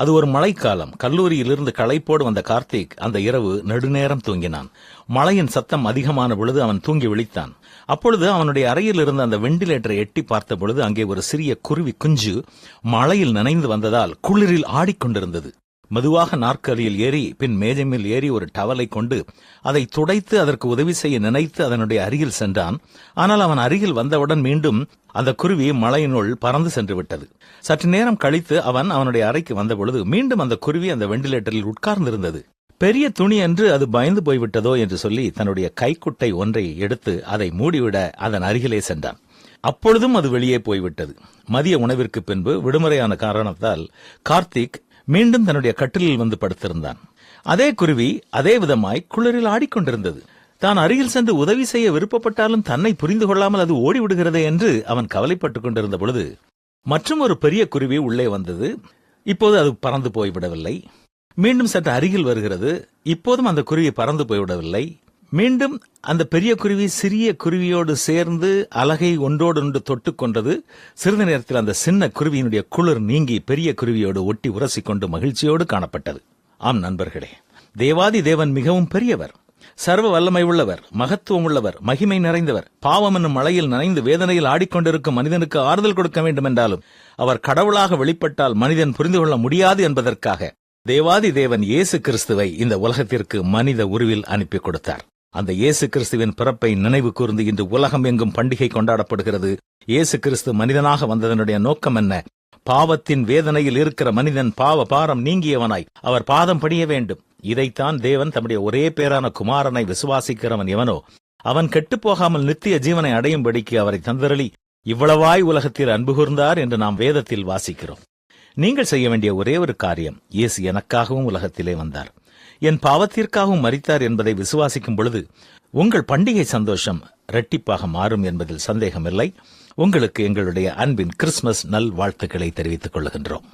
அது ஒரு மழைக்காலம். கல்லூரியிலிருந்து களைப்போடு வந்த கார்த்திக் அந்த இரவு நெடுநேரம் தூங்கினான். மழையின் சத்தம் அதிகமான பொழுது அவன் தூங்கி விழித்தான். அப்பொழுது அவனுடைய அறையில் இருந்த அந்த வெண்டிலேட்டரை எட்டி பார்த்த பொழுது அங்கே ஒரு சிறிய குருவி குஞ்சு மழையில் நனைந்து வந்ததால் குளிரில் ஆடிக்கொண்டிருந்தது. மெதுவாக நாற்காலியில் ஏறி பின் மேஜை மேல் ஏறி ஒரு டவலை கொண்டு அதை துடைத்து அதற்கு உதவி செய்ய நினைத்து அதனுடைய அருகில் சென்றான். ஆனால் அவன் அருகில் வந்தவுடன் மீண்டும் அந்த குருவி மலையினுள் பறந்து சென்று விட்டது. சற்று நேரம் கழித்து அவன் அவனுடைய அறைக்கு வந்தபொழுது மீண்டும் அந்த குருவி அந்த வெண்டிலேட்டரில் உட்கார்ந்திருந்தது. பெரிய துணி என்று அது பயந்து போய்விட்டதோ என்று சொல்லி தன்னுடைய கைக்குட்டை ஒன்றை எடுத்து அதை மூடிவிட அதன் அருகிலே சென்றான். அப்பொழுதும் அது வெளியே போய்விட்டது. மதிய உணவிற்கு பின்பு விடுமுறையான காரணத்தால் கார்த்திக் மீண்டும் தன்னுடைய கட்டிலில் வந்து படுத்திருந்தான். அதே குருவி அதே விதமாய் குளிரில் ஆடிக்கொண்டிருந்தது. தான் அருகில் சென்று உதவி செய்ய விருப்பப்பட்டாலும் தன்னை புரிந்து கொள்ளாமல் அது ஓடிவிடுகிறதே என்று அவன் கவலைப்பட்டுக் கொண்டிருந்த பொழுது மற்றும் ஒரு பெரிய குருவி உள்ளே வந்தது. இப்போது அது பறந்து போய்விடவில்லை. மீண்டும் சற்று அருகில் வருகிறது. இப்போதும் அந்த குருவி பறந்து போய்விடவில்லை. மீண்டும் அந்த பெரிய குருவி சிறிய குருவியோடு சேர்ந்து அலகை ஒன்றோடொன்று தொட்டுக்கொண்டது சிறிது நேரத்தில் அந்த சின்ன குருவியினுடைய குளிர் நீங்கி பெரிய குருவியோடு ஒட்டி உரசிக்கொண்டு மகிழ்ச்சியோடு காணப்பட்டது. ஆம் நண்பர்களே தேவாதி தேவன் மிகவும் பெரியவர். சர்வ வல்லமை உள்ளவர் மகத்துவம் உள்ளவர் மகிமை நிறைந்தவர். பாவம் என்னும் மழையில் நனைந்து வேதனையில் ஆடிக்கொண்டிருக்கும் மனிதனுக்கு ஆறுதல் கொடுக்க வேண்டும் என்றாலும் அவர் கடவுளாக வெளிப்பட்டால் மனிதன் புரிந்து கொள்ள முடியாது என்பதற்காக தேவாதி தேவன் இயேசு கிறிஸ்துவை இந்த உலகத்திற்கு மனித உருவில் அனுப்பி கொடுத்தார். அந்த இயேசு கிறிஸ்துவின் பிறப்பை நினைவு கூர்ந்து இன்று உலகம் எங்கும் பண்டிகை கொண்டாடப்படுகிறது. இயேசு கிறிஸ்து மனிதனாக வந்ததனுடைய நோக்கம் என்ன? பாவத்தின் வேதனையில் இருக்கிற மனிதன் பாவ பாரம் நீங்கியவனாய். அவர் பாதம் படிய வேண்டும். இதைத்தான் தேவன் தம்முடைய ஒரே பேரான குமாரனை விசுவாசிக்கிறவன் எவனோ? அவன் கெட்டுப் போகாமல் நித்திய ஜீவனை அடையும்படிக்கு அவரை தந்தரளி இவ்வளவாய் உலகத்தில் அன்பு கூர்ந்தார் என்று நாம் வேதத்தில் வாசிக்கிறோம். நீங்கள் செய்ய வேண்டிய ஒரே ஒரு காரியம் இயேசு எனக்காகவும் உலகத்திலே வந்தார். என் பாவத்திற்காகவும் மறித்தார் என்பதை விசுவாசிக்கும் பொழுது உங்கள் பண்டிகை சந்தோஷம் இரட்டிப்பாக மாறும் என்பதில் சந்தேகமில்லை. உங்களுக்கு எங்களுடைய அன்பின் கிறிஸ்துமஸ் நல் வாழ்த்துக்களை தெரிவித்துக் கொள்கின்றோம்